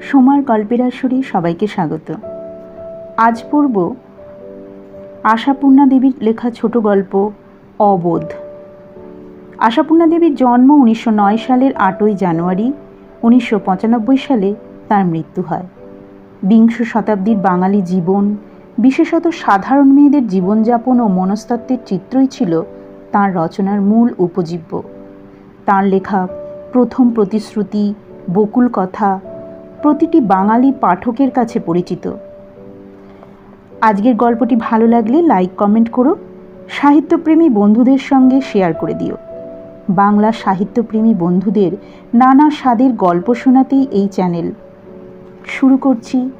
সোমার গল্পের আসরে সবাইকে স্বাগত। আজ পড়ব আশাপূর্ণা দেবীর লেখা ছোট গল্প, অবোধ। আশাপূর্ণা দেবীর জন্ম উনিশশো নয় সালের আটই জানুয়ারি উনিশশো পঁচানব্বই সালে তার মৃত্যু হয়। বিংশ শতাব্দীর বাঙালি জীবন, বিশেষত সাধারণ মেয়েদের জীবনযাপন ও মনস্তত্ত্বের চিত্রই ছিল তার রচনার মূল উপজীব্য। তার লেখা প্রথম প্রতিশ্রুতি, বকুল কথা প্রতিটি বাঙালি পাঠকের কাছে পরিচিত। আজকের গল্পটি ভালো লাগলে লাইক, কমেন্ট করো। সাহিত্যপ্রেমী বন্ধুদের সঙ্গে শেয়ার করে দিও। বাংলা সাহিত্যপ্রেমী বন্ধুদের নানা স্বাদের গল্প শোনাতেই এই চ্যানেল। শুরু করছি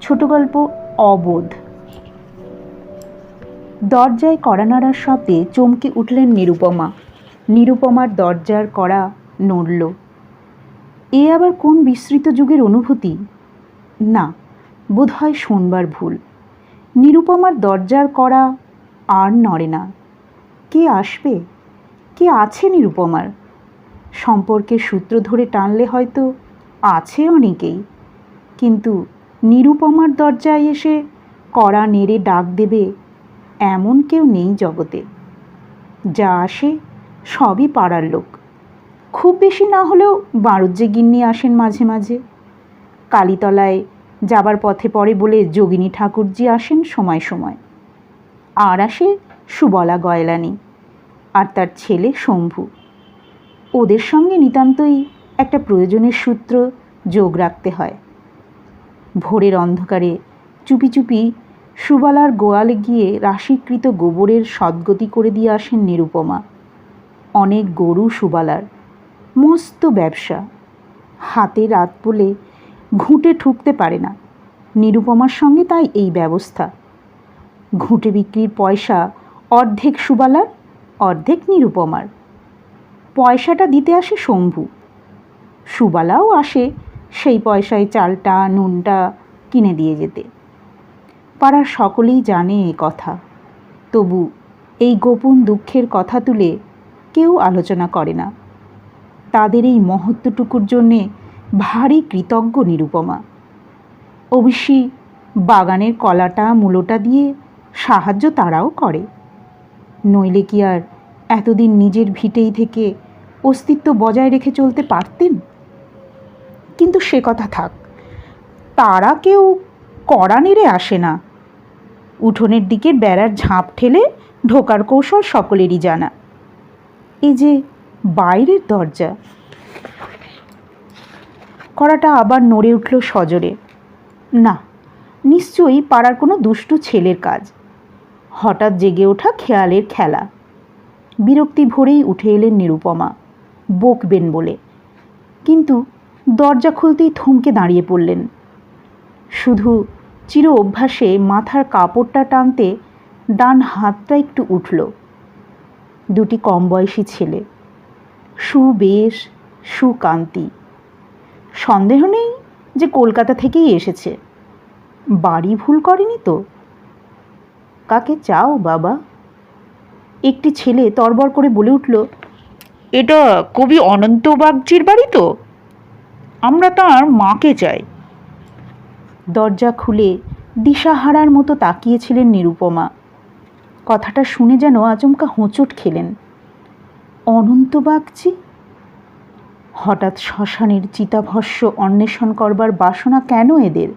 ছোট গল্প অবোধ। দরজায় কড়া নাড়ার শব্দে চমকে উঠলেন নিরুপমা। নিরুপমার দরজার কড়া নড়ল। এ আবার কোন বিস্তৃত যুগের অনুভূতি? না, বোধহয় শোনবার ভুল। নিরুপমার দরজার কড়া আর নড়ে না। কে আসবে? কে আছে নিরুপমার? সম্পর্কের সূত্র ধরে টানলে হয়তো আছে অনেকেই। কিন্তু নিরুপমার দরজায় এসে কড়া নেড়ে ডাক দেবে এমন কেউ নেই জগতে। যা আসে সবই পাড়ার লোক। খুব বেশি না হলেও বারুজ্জে গিন্নি আসেন মাঝে মাঝে। কালীতলায় যাবার পথে পড়ে বলে যোগিনী ঠাকুরজি আসেন সময় সময়। আর আসে সুবলা গয়লানি আর তার ছেলে শম্ভু। ওদের সঙ্গে নিতান্তই একটা প্রয়োজনের সূত্র যোগ রাখতে হয়। ভোরের অন্ধকারে চুপি চুপি সুবালার গোয়ালে গিয়ে রাশিকৃত গোবরের সদ্গতি করে দিয়ে আসেন নিরুপমা। অনেক গরু সুবালার। মস্ত ব্যবসা। হাতে রাত বলে ঘুঁটে ঠুকতে পারে না। নিরুপমার সঙ্গে তাই এই ব্যবস্থা। ঘুঁটে বিক্রির পয়সা অর্ধেক সুবালার, অর্ধেক নিরুপমার। পয়সাটা দিতে আসে শম্ভু। সুবালাও আসে সেই পয়সায় চালটা, নুনটা কিনে দিয়ে যেতে। পাড়ার সকলেই জানে এ কথা। তবু এই গোপন দুঃখের কথা তুলে কেউ আলোচনা করে না। তাদের এই মহত্বটুকুর জন্যে ভারী কৃতজ্ঞ নিরুপমা। অবশ্যই বাগানের কলাটা, মূলোটা দিয়ে সাহায্য তারাও করে। নইলে কি আর এতদিন নিজের ভিটেই থেকে অস্তিত্ব বজায় রেখে চলতে পারতেন? কিন্তু সে কথা থাক, তারা কেউ কড়া নেড়ে আসে না। উঠোনের দিকে বেড়ার ঝাঁপ ঠেলে ঢোকার কৌশল সকলেরই জানা। এই যে বাইরের দরজা। কড়াটা আবার নড়ে উঠল সজোরে। না, নিশ্চয়ই পাড়ার কোনো দুষ্টু ছেলের কাজ। হঠাৎ জেগে ওঠা খেয়ালের খেলা। বিরক্তি ভরেই উঠে এলেন নিরুপমা, বকবেন বলে। কিন্তু দরজা খুলতেই থমকে দাঁড়িয়ে পড়লেন। শুধু চির অভ্যাসে মাথার কাপড়টা টানতে ডান হাতটা একটু উঠল। দুটি কম বয়সী ছেলে। সুবেশ, সুকান্তি। সন্দেহ নেই যে কলকাতা থেকেই এসেছে। বাড়ি ভুল করেনি তো? কাকে চাও বাবা? একটি ছেলে তরবর করে বলে উঠল, এটা কবি অনন্ত বাগজির বাড়ি তো? আমরা তার মাকে চাই। দরজা খুলে দিশাহারার মতো তাকিয়েছিলেন নিরুপমা। কথাটা শুনে যেন আচমকা হোঁচট খেলেন। অনন্ত বাগজি হঠাৎ শ্মশানের চিতাভস্য অন্বেষণ করবার বাসনা কেন এদের?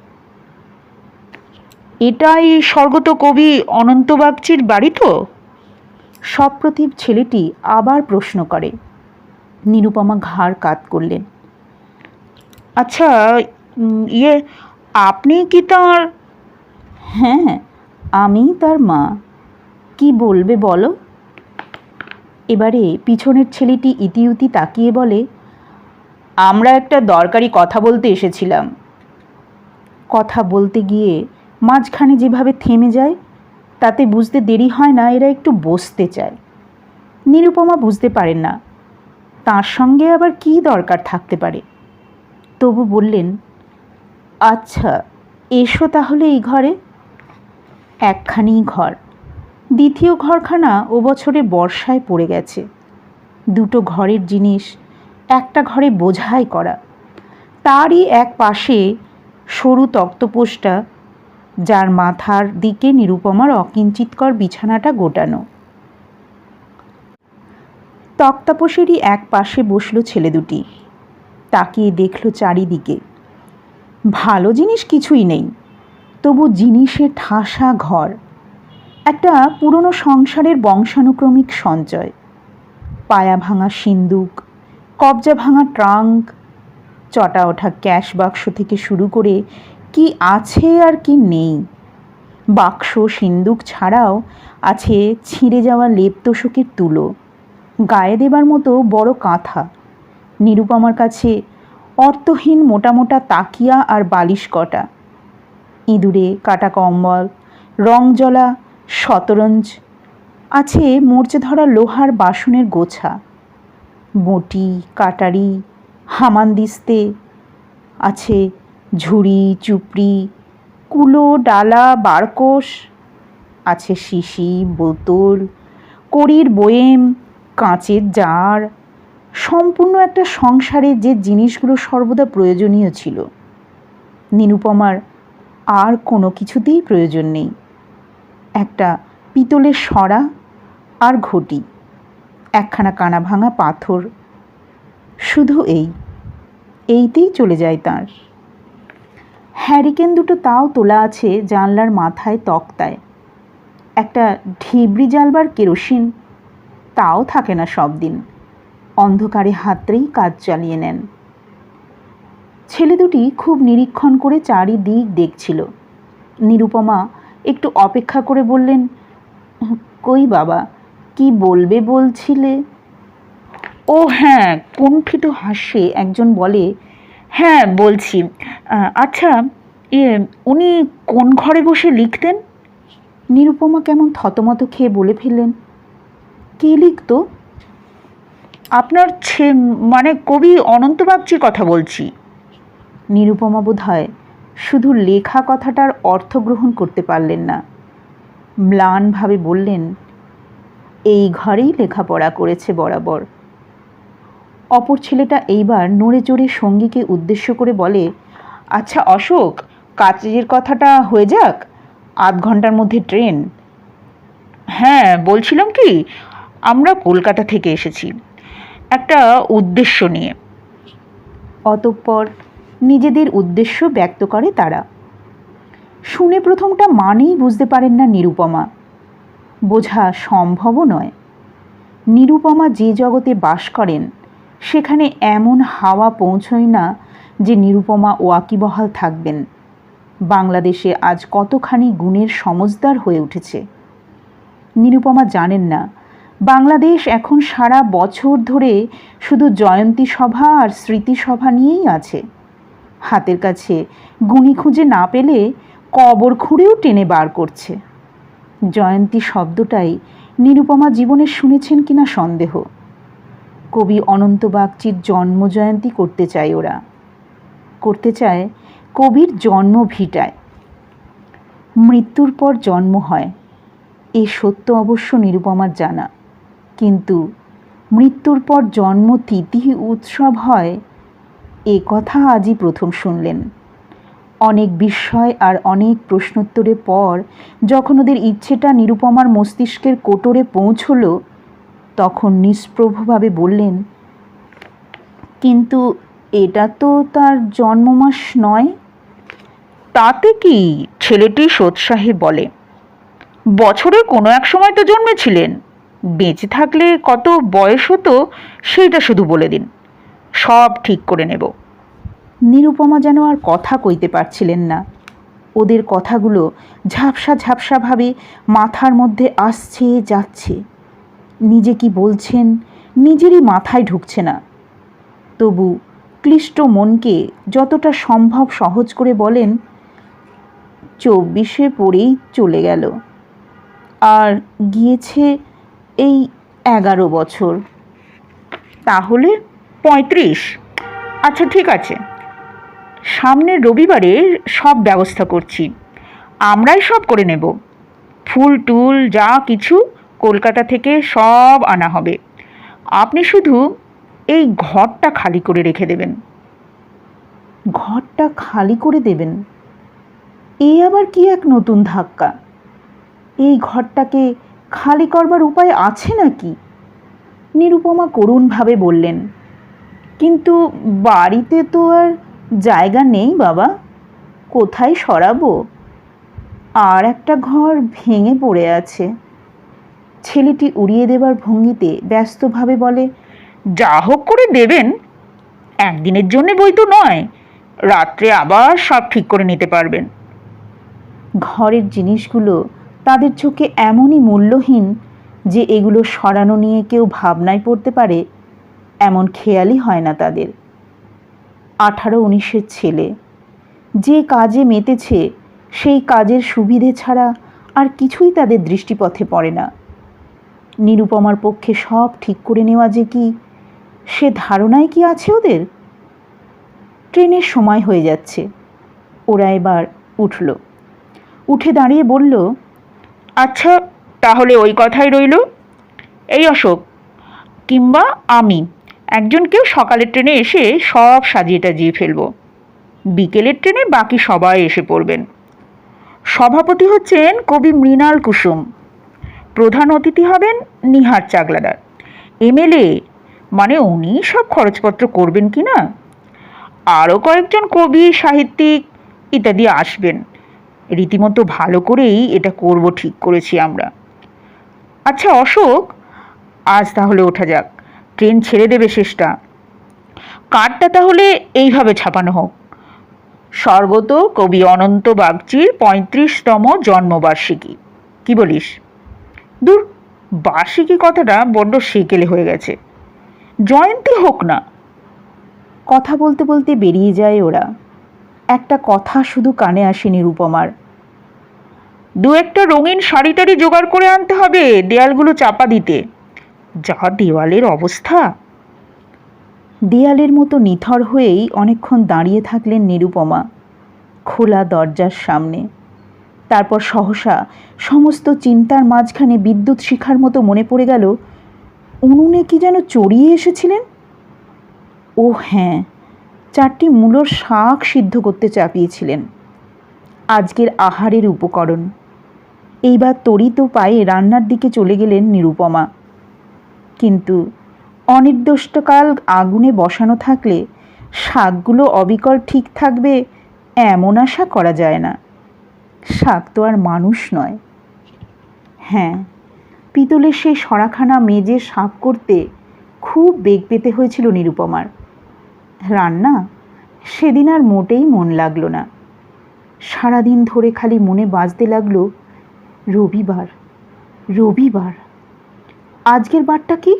এটাই স্বর্গত কবি অনন্ত বাগচির বাড়ি তো? সপ্রতিভ ছেলেটি আবার প্রশ্ন করে। নিরুপমা ঘাড় কাত করলেন। আচ্ছা ইয়ে আপনি কি তার হ্যাঁ আমি তার মা। কি বলবে বলো? এবারে পিছনের ছেলেটি ইতিউতি তাকিয়ে বলে, আমরা একটা দরকারি কথা বলতে এসেছিলাম। কথা বলতে গিয়ে মাঝখানে যেভাবে থেমে যায়, তাতে বুঝতে দেরি হয় না, এরা একটু বসতে চায়। নিরুপমা বুঝতে পারেন না, তার সঙ্গে আবার কী দরকার থাকতে পারে? তবু বললেন আচ্ছা এসো তাহলে এই ঘরে। একখানি ঘর। দ্বিতীয় ঘরখানা ও বছরে বর্ষায় পড়ে গেছে। দুটো ঘরের জিনিস একটা ঘরে বোঝাই করা। তারই এক পাশে সরু তক্তপোষটা, যার মাথার দিকে নিরুপমার অকিঞ্চিতকর বিছানাটা গোটানো। তক্তাপোষেরই এক পাশে বসল ছেলে দুটি। তাকিয়ে দেখল চারিদিকে। ভালো জিনিস কিছুই নেই, তবু জিনিসে ঠাসা ঘর। একটা পুরনো সংসারের বংশানুক্রমিক সঞ্চয়। পায়া ভাঙা সিন্দুক, কবজা ভাঙা ট্রাঙ্ক, চটা ওঠা ক্যাশ বাক্স থেকে শুরু করে কি আছে আর কি নেই। বাক্স, সিন্দুক ছাড়াও আছে ছিঁড়ে যাওয়া লেপ তোষকের তুলো, গায়ে দেবার মতো বড় কাঁথা। নিরুপমার কাছে অর্থহীন মোটা মোটা তাকিয়া আর বালিশ কটা। ইঁদুরে, কাটা কম্বল, রং জ্বলা শতরঞ্জ। আছে মরচে ধরা লোহার বাসনের গোছা। বটি, কাটারি, হামানদিস্তে। আছে ঝুড়ি, চুপড়ি, কুলো, ডালা বারকোষ আছে শিশি, বোতল, কড়ির বয়েম, কাঁচের জার। সম্পূর্ণ একটা সংসারে যে জিনিসগুলো সর্বদা প্রয়োজনীয় ছিল। নিরুপমার আর কোনো কিছুতেই প্রয়োজন নেই। একটা পিতলের সরা আর ঘটি। একখানা কানা ভাঙা পাথর। শুধু এই, এইতেই চলে যায় তার। হ্যারিকেন দুটো তাও তোলা আছে জানলার মাথায় তক্তায়। একটা ঢিবড়ি জ্বালবার কেরোসিন, তাও থাকে না সব দিন অন্ধকারে হাতরেই কাজ চালিয়ে নেন। ছেলে দুটি খুব নিরীক্ষণ করে চারিদিক দেখছিল। নিরুপমা একটু অপেক্ষা করে বললেন, কই বাবা, কি বলবে বলছিলে? ও হ্যাঁ কুণ্ঠিত হাসে একজন বলে হ্যাঁ বলছি আচ্ছা ইয়ে উনি কোন ঘরে বসে লিখতেন? নিরুপমা কেমন থতমত খেয়ে বলে ফেললেন, কে লিখতো? আপনার ছে মানে কবি অনন্ত বাগচির কথা বলছি। নিরুপমা বোধ হয় শুধু লেখা কথাটার অর্থ গ্রহণ করতে পারলেন না। ম্লানভাবে বললেন, এই ঘরেই লেখাপড়া করেছে বরাবর। অপর ছেলেটা এইবার নড়ে চড়ে সঙ্গীকে উদ্দেশ্য করে বলে আচ্ছা অশোক, কাজের কথাটা হয়ে যাক, আধ ঘণ্টার মধ্যে ট্রেন। হ্যাঁ বলছিলাম কি, আমরা কলকাতা থেকে এসেছি, একটা উদ্দেশ্য নিয়ে। অতঃপর নিজেদের উদ্দেশ্য ব্যক্ত করে তারা। শুনে প্রথমটা মানেই বুঝতে পারেন না নিরুপমা। বোঝা সম্ভবও নয়। নিরুপমা যে জগতে বাস করেন, সেখানে এমন হাওয়া পৌঁছয় না যে নিরুপমা ওয়াকিবহাল থাকবেন। বাংলাদেশে আজ কতখানি গুণের সমজদার হয়ে উঠেছে। নিরুপমা জানেন না, বাংলাদেশ এখন সারা বছর ধরে শুধু জয়ন্তী সভা আর স্মৃতিসভা নিয়েই আছে। হাতের কাছে। গুণি খুঁজে না পেলে কবর খুঁড়েও টেনে বার করছে। জয়ন্তী শব্দটাই নিরুপমা জীবনে শুনেছেন কিনা সন্দেহ। কবি অনন্ত বাগচির জন্ম জয়ন্তী করতে চায় ওরা। করতে চায় কবির জন্ম ভিটায়। মৃত্যুর পর জন্ম হয়। এ সত্য অবশ্য নিরুপমার জানা। কিন্তু মৃত্যুর পর জন্ম তিথি উৎসব হয় এ কথা আজই প্রথম শুনলেন। অনেক বিস্ময় আর অনেক প্রশ্নোত্তরের পর, যখন ওদের ইচ্ছেটা নিরুপমার মস্তিষ্কের কোটরে পৌঁছল, তখন নিষ্প্রভভাবে বললেন, কিন্তু এটা তো তার জন্মমাস নয়। তাতে কি ছেলেটি সোৎসাহে বলে, বছরে কোনো এক সময় তো জন্মেছিলেন, বেঁচে থাকলে কত বয়স হতো সেইটা শুধু বলে দিন। সব ঠিক করে নেব। নিরুপমা যেন আর কথা কইতে পারছিলেন না। ওদের কথাগুলো ঝাপসা ঝাপসাভাবে মাথার মধ্যে আসছে যাচ্ছে। নিজে কি বলছেন নিজেরই মাথায় ঢুকছে না। তবু ক্লিষ্ট মনকে যতটা সম্ভব সহজ করে বলেন, চব্বিশে পড়েই চলে গেল। আর গিয়েছে এই এগারো বছর। তাহলে পঁয়ত্রিশ। আচ্ছা ঠিক আছে। সামনের রবিবারে সব ব্যবস্থা করছি। আমরাই সব করে নেব। ফুল, টুল, যা কিছু কলকাতা থেকে সব আনা হবে। আপনি শুধু এই ঘরটা খালি করে রেখে দেবেন। ঘরটা খালি করে দেবেন? এই আবার কি এক নতুন ধাক্কা? এই ঘরটাকে খালি করবার উপায় আছে নাকি? নিরুপমা করুণভাবে বললেন কিন্তু বাড়িতে তো আর জায়গা নেই বাবা। কোথায় সরাবো? আর একটা ঘর ভেঙে পড়ে আছে। ছেলেটি উড়িয়ে দেবার ভঙ্গিতে ব্যস্তভাবে বলে, যা হোক করে দেবেন। একদিনের জন্যে বই তো নয়, রাত্রে আবার সব ঠিক করে নিতে পারবেন। ঘরের জিনিসগুলো তাদের চোখে এমনই মূল্যহীন যে এগুলো সরানো নিয়ে কেউ ভাবনায় পড়তে পারে এমন খেয়ালই হয় না তাদের। আঠারো উনিশের ছেলে, যে কাজে মেতেছে, সেই কাজের সুবিধে ছাড়া আর কিছুই তাদের দৃষ্টিপথে পড়ে না। নিরুপমার পক্ষে সব ঠিক করে নেওয়া যে কি, সে ধারণায় কি আছে ওদের? ট্রেনের সময় হয়ে যাচ্ছে। ওরা এবার উঠল। উঠে দাঁড়িয়ে বলল আচ্ছা তাহলে ওই কথাই রইল। এই অশোক, কিংবা আমি। একজন কেউ সকালের ট্রেনে এসে সব সাজিয়ে টাজিয়ে ফেলব। বিকেলের ট্রেনে বাকি সবাই এসে পড়বেন। সভাপতি হচ্ছেন কবি মৃণাল কুসুম। প্রধান অতিথি হবেন নিহার চাগলাদার। এমএলএ মানে উনি সব খরচপত্র করবেন কি না? আরও কয়েকজন কবি, সাহিত্যিক ইত্যাদি আসবেন। রীতিমতো ভালো করেই এটা করব ঠিক করেছি আমরা। আচ্ছা অশোক, আজ তাহলে ওঠা যাক। ট্রেন ছেড়ে দেবে শেষটা। কার্ডটা তাহলে এইভাবে ছাপানো হোক। স্বর্গত কবি অনন্ত বাগচির পঁয়ত্রিশতম জন্মবার্ষিকী। কি বলিস? দূর, বার্ষিকী কথাটা বড্ড সেকেলে হয়ে গেছে। জয়ন্তী হোক না। কথা বলতে বলতে বেরিয়ে যায় ওরা। একটা কথা শুধু কানে আসে নিরুপমার দু একটা রঙিন শাড়ি টাড়ি জোগাড় করে আনতে হবে, দেয়ালগুলো চাপা দিতে। যা দেওয়ালের অবস্থা। দেয়ালের মতো নিথর হয়েই অনেকক্ষণ দাঁড়িয়ে থাকলেন নিরুপমা, খোলা দরজার সামনে। তারপর সহসা সমস্ত চিন্তার মাঝখানে বিদ্যুৎ শিখার মতো মনে পড়ে গেল, উনুনে কি যেন চড়িয়ে এসেছিলেন? ও হ্যাঁ চারটি মূলোর শাক সিদ্ধ করতে চাপিয়েছিলেন। আজকের আহারের উপকরণ। এইবার তরিত পায়ে রান্নার দিকে চলে গেলেন নিরুপমা। কিন্তু অনির্দিষ্টকাল আগুনে বসানো থাকলে শাকগুলো অবিকল ঠিক থাকবে এমন আশা করা যায় না। শাক তো আর মানুষ নয়। হ্যাঁ পিতলের সেই সরাখানা মেজে সাফ করতে খুব বেগ পেতে হয়েছিল নিরুপমার। রান্না? সেদিন আর মোটেই মন লাগল না। সারাদিন ধরে খালি মনে বাজতে লাগল, রবিবার রবিবার। আজকের বারটা কি?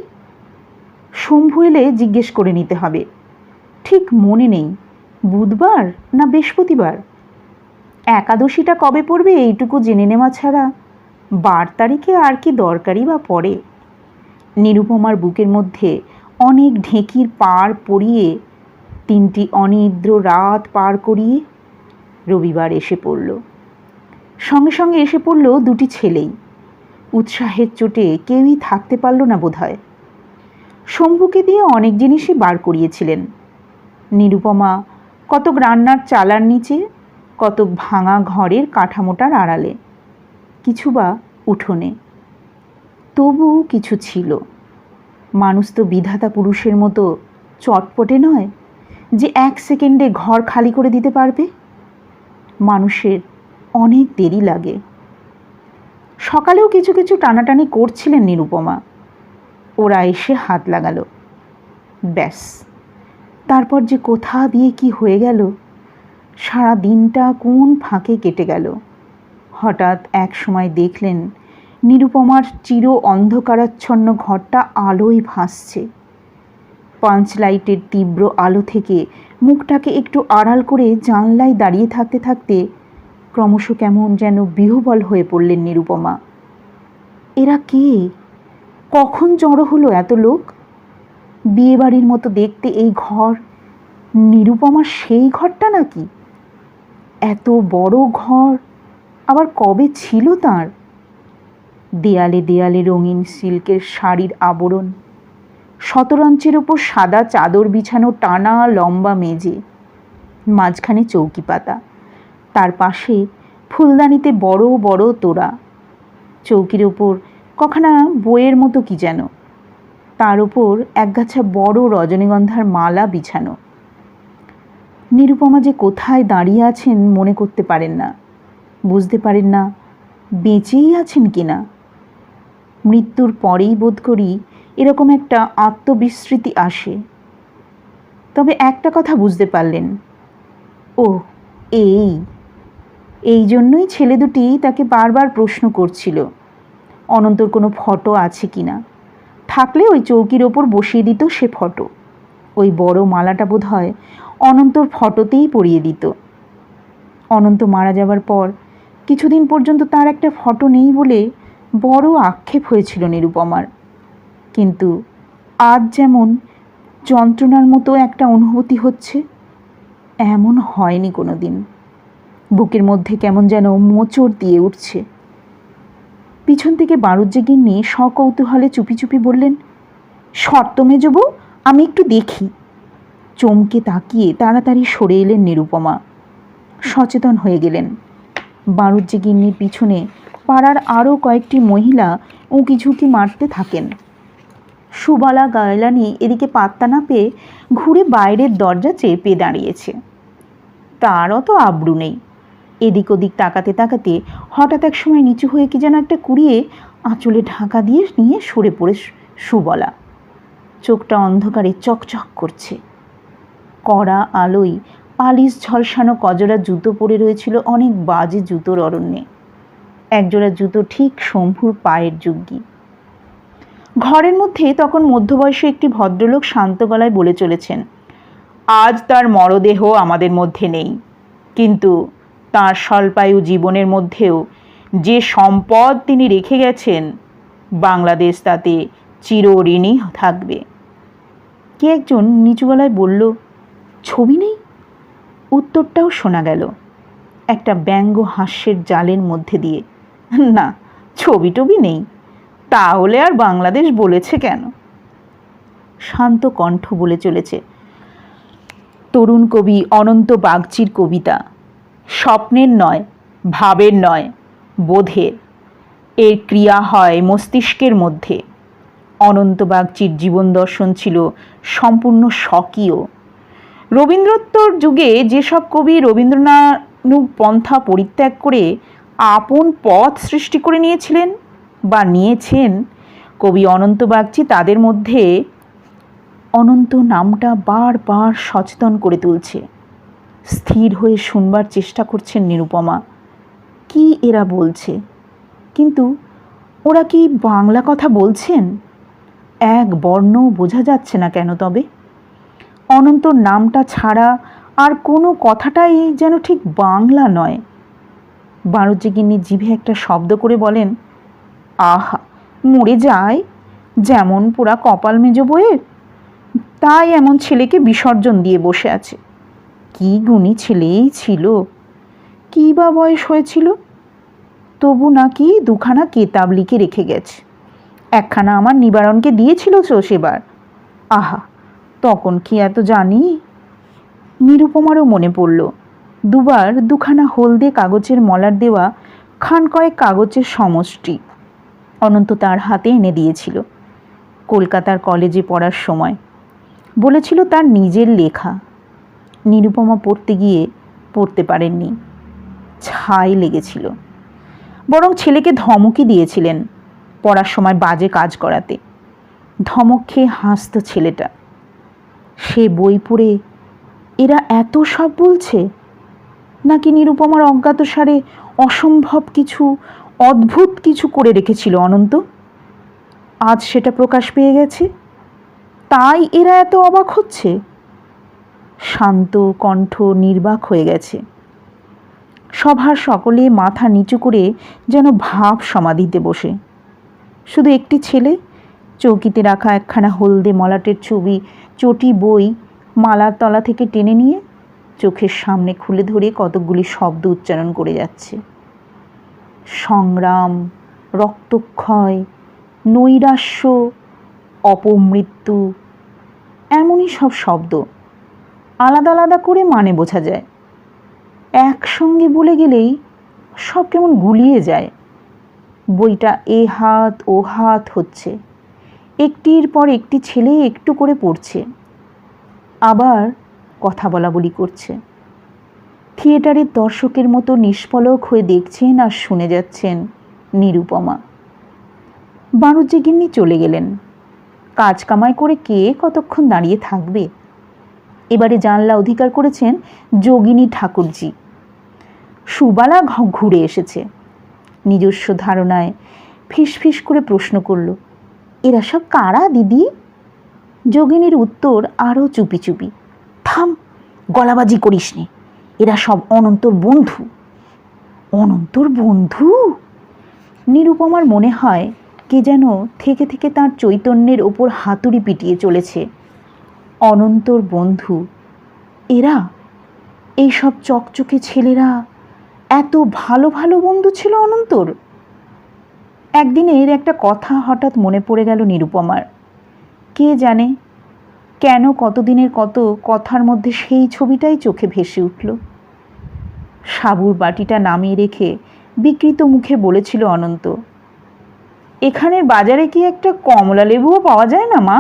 শম্ভু এলে জিজ্ঞেস করে নিতে হবে। ঠিক মনে নেই, বুধবার না বৃহস্পতিবার? একাদশীটা কবে পড়বে এইটুকু জেনে নেওয়া ছাড়া বার তারিখে আর কি দরকারই বা পড়ে। নিরুপমার বুকের মধ্যে অনেক ঢেঁকির পার পড়িয়ে তিনটি অনিদ্র রাত পার করিয়ে রবিবার এসে পড়ল। সঙ্গে সঙ্গে এসে পড়ল দুটি ছেলেই। উৎসাহের চোটে কেউই থাকতে পারল না বোধহয়। শম্ভুকে দিয়ে অনেক জিনিসই বার করিয়েছিলেন। নিরুপমা কতক রান্নার চালার নিচে, কতক ভাঙা ঘরের কাঠামোটার আড়ালে, কিছু বা উঠোনে। তবুও কিছু ছিল। মানুষ তো বিধাতা পুরুষের মতো চটপটে নয় যে এক সেকেন্ডে ঘর খালি করে দিতে পারবে। মানুষের অনেক দেরি লাগে। সকালেও কিছু কিছু টানাটানি করছিলেন নিরুপমা। ওরা এসে হাত লাগালো। ব্যাস। তারপর যে কোথা দিয়ে কি হয়ে গেল, সারা দিনটা কোন ফাঁকে কেটে গেল? হঠাৎ এক সময় দেখলেন নিরুপমার চির অন্ধকারাচ্ছন্ন ঘরটা আলোয় ভাসছে। পাঞ্চ লাইটের তীব্র আলো থেকে মুখটাকে একটু আড়াল করে জানলায় দাঁড়িয়ে থাকতে থাকতে ক্রমশ কেমন যেন বিহবল হয়ে পড়লেন নিরুপমা। এরা কে? কখন জড়ো হলো এত লোক? বিয়েবাড়ির মতো দেখতে এই ঘর। নিরুপমার সেই ঘরটা নাকি? এত বড় ঘর, আবার কবে ছিল তার? দেয়ালে দেয়ালে রঙিন সিল্কের শাড়ির আবরণ শতরঞ্চের ওপর সাদা চাদর বিছানো টানা লম্বা মেজে, মাঝখানে চৌকি পাতা তার পাশে ফুলদানিতে বড় বড় তোড়া। চৌকির ওপর কখনা বইয়ের মতো কি যেন। তার ওপর একগাছা বড় রজনীগন্ধার মালা বিছানো। নিরুপমা যে কোথায় দাঁড়িয়ে আছেন মনে করতে পারেন না। বুঝতে পারেন না বেঁচেই আছেন কি না। মৃত্যুর পরেই বোধ করি এরকম একটা আত্মবিস্মৃতি আসে। তবে একটা কথা বুঝতে পারলেন। ও এই। এই জন্যই ছেলে দুটি তাকে বারবার প্রশ্ন করছিল, অনন্তর কোনো ফটো আছে কি না? থাকলে ওই চৌকির ওপর বসিয়ে দিত সে ফটো। ওই বড় মালাটা বোধ হয় অনন্তর ফটোতেই পরিয়ে দিত। অনন্ত মারা যাবার পর কিছুদিন পর্যন্ত তার একটা ফটো নেই বলে বড় আক্ষেপ হয়েছিল নিরুপমার। কিন্তু আজ যেমন যন্ত্রণার মতো একটা অনুভূতি হচ্ছে, এমন হয়নি কোনো দিন বুকের মধ্যে কেমন যেন মোচড় দিয়ে উঠছে। পিছন থেকে বারুজ্জে গিন্নি সকৌতূহলে চুপি চুপি বললেন, শর্ত মেজবু, আমি একটু দেখি। চমকে তাকিয়ে তাড়াতাড়ি সরে এলেন নিরুপমা। সচেতন হয়ে গেলেন। বারুজ্জে গিন্নির পিছনে পাড়ার আরও কয়েকটি মহিলা উঁকি ঝুঁকি মারতে থাকেন। সুবালা গায়লানি এদিকে পাত্তা না পেয়ে ঘুরে বাইরের দরজা চেপে দাঁড়িয়েছে। তার অত আব্রু নেই। এদিক ওদিক তাকাতে তাকাতে হঠাৎ এক সময় নিচু হয়ে কি যেন একটা কুড়িয়ে আঁচলে ঢাকা দিয়ে নিয়ে সরে পড়ে সুবলা। চোখটা অন্ধকারে চকচক করছে। কড়া আলোয় পালিশ ঝলসানো কজরা জুতো পরে রয়েছিল অনেক বাজে জুতোর অরণ্যে। একজোড়া জুতো ঠিক শম্ভুর পায়ের যুগ্গি ঘরের মধ্যে তখন মধ্যবয়সী একটি ভদ্রলোক শান্ত গলায় বলে চলেছেন, আজ তার মরদেহ আমাদের মধ্যে নেই। কিন্তু তার স্বল্পায়ু জীবনের মধ্যেও যে সম্পদ তিনি রেখে গেছেন, বাংলাদেশ তাতে চিরঋণী থাকবে। কে একজন নিচু গলায় বলল, ছবি নেই? উত্তরটাও শোনা গেল, একটা ব্যঙ্গ হাস্যের জালের মধ্যে দিয়ে। না, ছবি টবি নেই, তাহলে আর বাংলাদেশ বলেছে কেন? শান্ত কণ্ঠ বলে চলেছে, তরুণ কবি অনন্ত বাগচির কবিতা স্বপ্নের নয়, ভাবের নয়, বোধের। এর ক্রিয়া হয় মস্তিষ্কের মধ্যে। অনন্ত বাগচির জীবন দর্শন ছিল সম্পূর্ণ স্বকীয়। রবীন্দ্রোত্তর যুগে যেসব কবি রবীন্দ্রনাথ পন্থা পরিত্যাগ করে আপন পথ সৃষ্টি করে নিয়েছিলেন বা নিয়েছেন, কবি অনন্ত বাগচি তাদের মধ্যে অনন্ত নামটা বারবার সচেতন করে তুলছে। স্থির হয়ে শুনবার চেষ্টা করছেন নিরুপমা। কি এরা বলছে? কিন্তু ওরা কি বাংলা কথা বলছেন? এক বর্ণ বোঝা যাচ্ছে না কেন তবে? অনন্তর নামটা ছাড়া আর কোনো কথাটাই যেন ঠিক বাংলা নয়। বাণিজ্যগিন্নি জিভে একটা শব্দ করে বলেন, আহা, মরে যায়? যেমন পোড়া কপাল মেজ বইয়ের তাই এমন ছেলেকে বিসর্জন দিয়ে বসে আছে। কি গুণী ছেলেই ছিল? কী বা বয়স হয়েছিল? তবু নাকি দুখানা কেতাব লিখে রেখে গেছে। একখানা আমার নিবারণকে দিয়েছিল তো সেবার। আহা, তখন কি এত জানি? নিরুপমারও মনে পড়ল। দুবার দুখানা হলদে কাগজের মলার দেওয়া খান কয়েক কাগজের সমষ্টি অনন্ত তার হাতে এনে দিয়েছিল কলকাতার কলেজে পড়ার সময়। বলেছিল তার নিজের লেখা। নিরুপমা পড়তে গিয়ে পড়তে পারেননি। ছাই লেগেছিল। বরং ছেলেকে ধমকই দিয়েছিলেন পড়ার সময় বাজে কাজ করাতে। ধমক খেয়ে হাসত ছেলেটা। সে বই পড়ে, এরা এত সব বলছে? নাকি নিরুপমার অজ্ঞাতসারে অসম্ভব কিছু, অদ্ভুত কিছু করে রেখেছিল অনন্ত? আজ সেটা প্রকাশ পেয়ে গেছে? তাই এরা এত অবাক হচ্ছে? শান্ত কণ্ঠ নির্বাক হয়ে গেছে। সভার সকলে মাথা নিচু করে যেন ভাব সমাধিতে বসে। শুধু একটি ছেলে, চৌকিতে রাখা একখানা হলদে মলাটের ছবি, চটি, বই, মালার তলা থেকে টেনে নিয়ে চোখের সামনে খুলে ধরে কতকগুলি শব্দ উচ্চারণ করে যাচ্ছে। সংগ্রাম, রক্তক্ষয়, নৈরাশ্য, অপমৃত্যু, এমনই সব শব্দ। আলাদা আলাদা করে মানে বোঝা যায়। একসঙ্গে বলে গেলেই সব কেমন গুলিয়ে যায়। বইটা এ হাত, ও হাত হচ্ছে। একটির পর একটি ছেলে একটু করে পড়ছে। আবার কথা বলা বলি করছে। থিয়েটারের দর্শকের মতো নিষ্পলক হয়ে দেখছেন আর শুনে যাচ্ছেন নিরুপমা। বাণুজ্যে গিন্নি চলে গেলেন। কাজ কামাই করে কে কতক্ষণ দাঁড়িয়ে থাকবে? এবারে জানলা অধিকার করেছেন যোগিনী ঠাকুরজি। সুবালা ঘুরে এসেছে। নিজস্ব ধারণায় ফিসফিস করে প্রশ্ন করল, এরা সব কারা, দিদি? যোগিনীর উত্তর আরও চুপি চুপি, থাম, গলাবাজি করিস নে এরা সব অনন্তর বন্ধু। অনন্তর বন্ধু? নিরুপমার মনে হয়, কে যেন থেকে থেকে তার চৈতন্যের ওপর হাতুড়ি পিটিয়ে চলেছে। অনন্তর বন্ধু। এরা, এইসব চকচকে ছেলেরা, এত ভালো ভালো বন্ধু ছিল অনন্তর। একদিনের একটা কথা হঠাৎ মনে পড়ে গেল নিরুপমার। কে জানে কেন কতদিনের কত কথার মধ্যে সেই ছবিটাই চোখে ভেসে উঠল। সাবুর বাটিটা নামিয়ে রেখে বিকৃত মুখে বলেছিল অনন্ত, এখানের বাজারে কি একটা কমলা লেবুও পাওয়া যায় না, মা?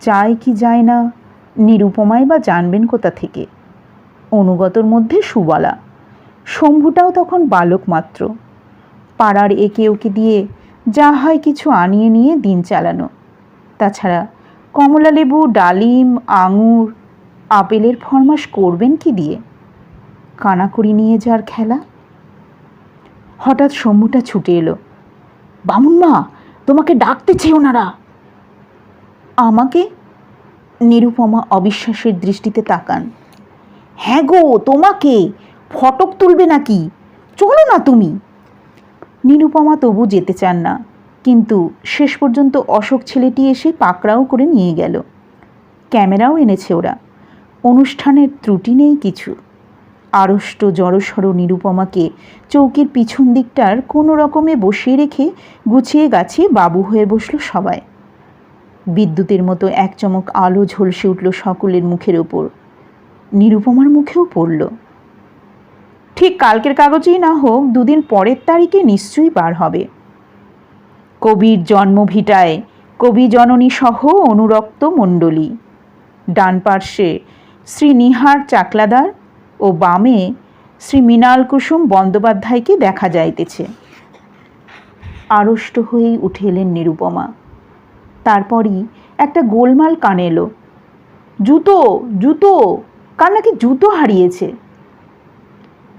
যায় কি যায় না, নিরুপমাই বা জানবেন কোথা থেকে? অনুগতর মধ্যে সুবলা। শম্ভুটাও তখন বালক মাত্র। পাড়ার একে ওকে দিয়ে যা হয় কিছু আনিয়ে নিয়ে দিন চালানো। তাছাড়া কমলালেবু ডালিম, আঙুর, আপেলের ফরমাস করবেন কি দিয়ে? কানাকড়ি নিয়ে যার খেলা। হঠাৎ শম্ভুটা ছুটে এলো। বামুন মা, তোমাকে ডাকতেছে ওনারা। আমাকে? নিরুপমা অবিশ্বাসের দৃষ্টিতে তাকান। হ্যাঁ গো, তোমাকে? ফটক তুলবে নাকি? চলো না তুমি। নিরুপমা তবু যেতে চান না, কিন্তু শেষ পর্যন্ত অশোক ছেলেটি এসে পাকড়াও করে নিয়ে গেল। ক্যামেরাও এনেছে ওরা। অনুষ্ঠানের ত্রুটি নেই কিছু। আড়ষ্ট জড়সড় নিরুপমাকে চৌকির পিছন দিকটার কোনো রকমে বসিয়ে রেখে গুছিয়ে গাছিয়ে বাবু হয়ে বসল সবাই। বিদ্যুতের মতো এক চমক আলো ঝলসে উঠল সকলের মুখের ওপর। নিরুপমার মুখেও পড়ল। ঠিক কালকের কাগজেই না হোক, দুদিন পরের তারিখে নিশ্চয়ই বার হবে। কবির জন্মভিটায় কবি জননী সহ অনুরক্ত মণ্ডলী। ডান পার্শ্বে শ্রী নিহার চাকলাদার ও বামে শ্রী মৃণাল কুসুম বন্দ্যোপাধ্যায়কে দেখা যাইতেছে। আড়ষ্ট হয়েই উঠে এলেন নিরুপমা। তারপরই একটা গোলমাল কানে এলো। জুতো জুতো, কার নাকি জুতো হারিয়েছে?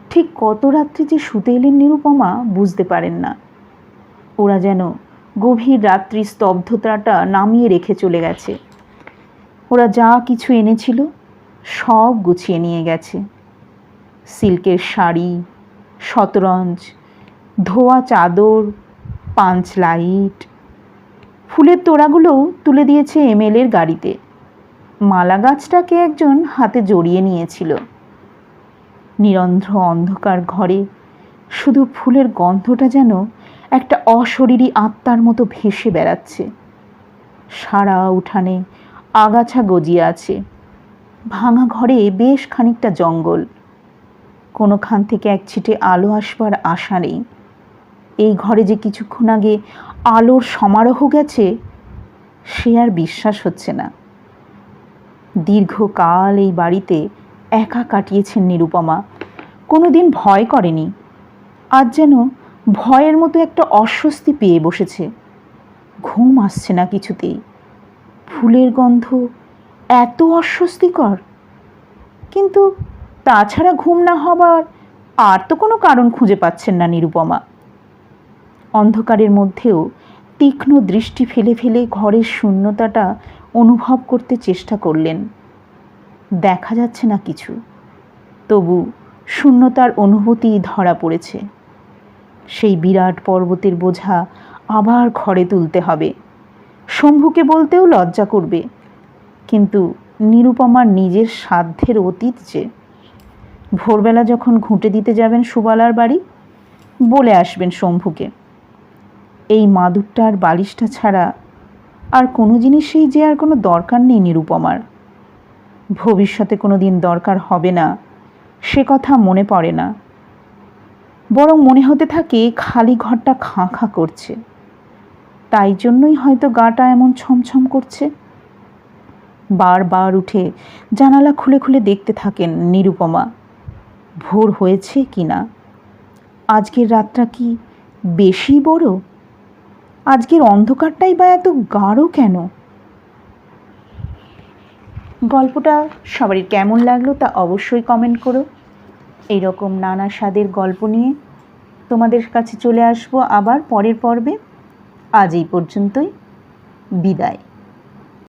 ঠিক কত রাত্রি যে শুতে এলেন নিরুপমা বুঝতে পারেন না। ওরা যেন গভীর রাত্রি স্তব্ধতাটা নামিয়ে রেখে চলে গেছে। ওরা যা কিছু এনেছিল সব গুছিয়ে নিয়ে গেছে। সিল্কের শাড়ি, শতরঞ্জ, ধোয়া চাদর পাঁচ লাইট ফুলের তোড়াগুলোও তুলে দিয়েছে এমএলের গাড়িতে। মালা গাছটাকে একজন হাতে জড়িয়ে নিয়েছিল। নিরন্ধ্র অন্ধকার ঘরে শুধু ফুলের গন্ধটা যেন একটা অশরীরী আত্মার মতো ভেসে বেড়াচ্ছে। সারা উঠানে আগাছা গজিয়ে আছে। ভাঙা ঘরে বেশ খানিকটা জঙ্গল। কোনোখান থেকে এক ছিটে আলো আসবার আশা নেই। এই ঘরে যে কিছুক্ষণ আগে আলোর সমারোহ গেছে, সে আর বিশ্বাস হচ্ছে না। দীর্ঘকাল এই বাড়িতে একা কাটিয়েছেন নিরুপমা। কোনো দিন ভয় করেনি। আজ যেন ভয়ের মতো একটা অস্বস্তি পেয়ে বসেছে। ঘুম আসছে না কিছুতেই। ফুলের গন্ধ এত অস্বস্তিকর। কিন্তু তাছাড়া ঘুম না হবার আর তো কোনো কারণ খুঁজে পাচ্ছেন না নিরুপমা। অন্ধকারের মধ্যেও তীক্ষ্ণ দৃষ্টি ফেলে ফেলে ঘরের শূন্যতাটা অনুভব করতে চেষ্টা করলেন। দেখা যাচ্ছে না কিছু। তবু শূন্যতার অনুভূতি ধরা পড়েছে। সেই বিরাট পর্বতের বোঝা আবার ঘরে তুলতে হবে। শম্ভুকে বলতেও লজ্জা করবে। কিন্তু নিরুপমার নিজের সাধ্যের অতীত যে। ভোরবেলা যখন ঘুঁটে দিতে যাবেন সুবালার বাড়ি, বলে আসবেন শম্ভুকে। এই মাদুরটার বালিশটা ছাড়া আর কোনো জিনিসেই যে আর কোনো দরকার নেই নিরুপমার। ভবিষ্যতে কোনো দিন দরকার হবে না, সে কথা মনে পড়ে না। বরং মনে হতে থাকে খালি ঘরটা খাঁ খাঁ করছে। তাই জন্যই হয়তো গাটা এমন ছমছম করছে। বারবার উঠে জানালা খুলে খুলে দেখতে থাকেন নিরুপমা, ভোর হয়েছে কি না আজকের রাতটা কি বেশি বড়? আজকের অন্ধকারটাই বা এত গাঢ় কেন? গল্পটা সবারই কেমন লাগল তা অবশ্যই কমেন্ট করো। এইরকম নানা স্বাদের গল্প নিয়ে তোমাদের কাছে চলে আসব আবার পরের পর্বে। আজ এই পর্যন্তই। বিদায়।